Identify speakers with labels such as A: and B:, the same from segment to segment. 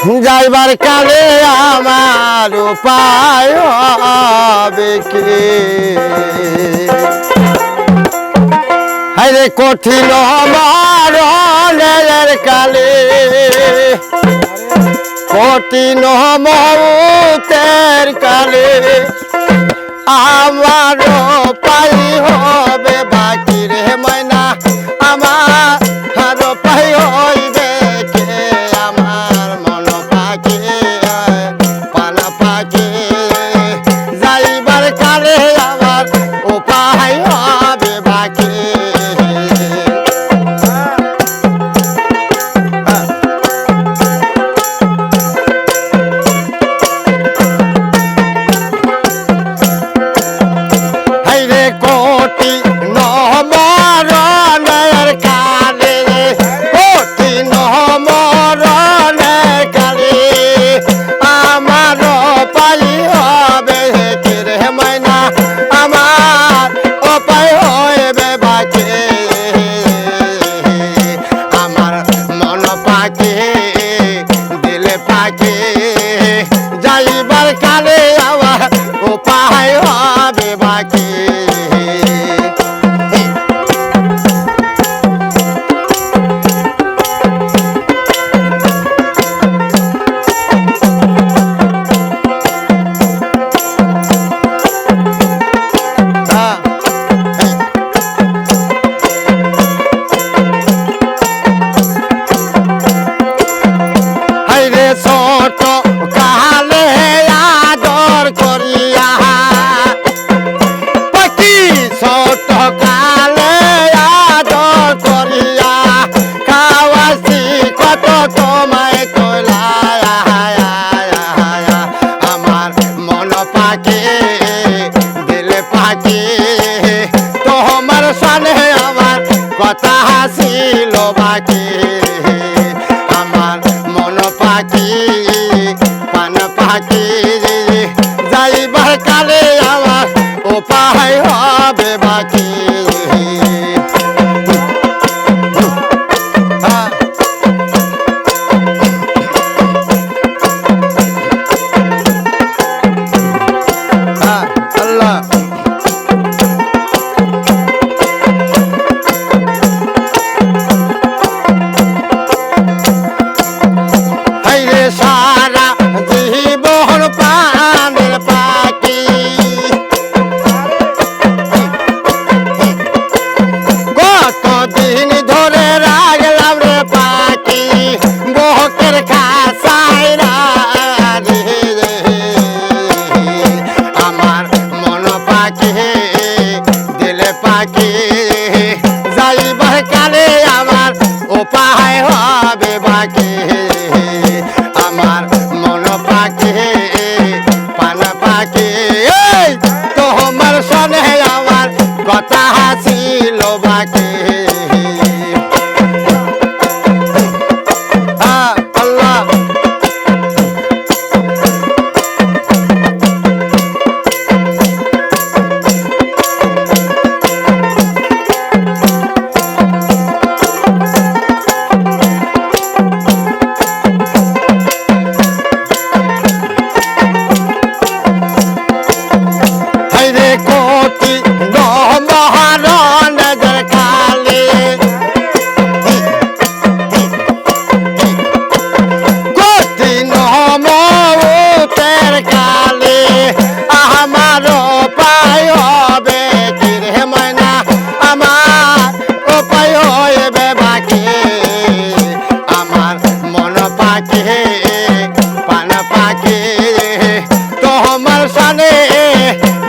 A: যাইবার কালে আমার উপায় কঠিন মরণের কালে। কঠিন মৌতের কালে আমার পাই হয় Dale. 在望 থাকি তোমার সনে আমার কথা হাসিল বাকি। হবে। যাইবার উপায় হবে বাকি। আমার মন পাখি পান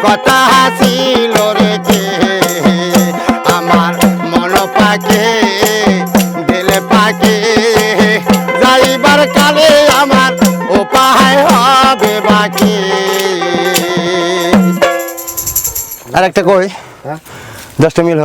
A: কথা হাসিল রেখে আমার মন পাকে দিলে পাকে। যাইবার কালে আমার উপায় হবে বাকি। আর কই? হ্যাঁ? দশটা মিল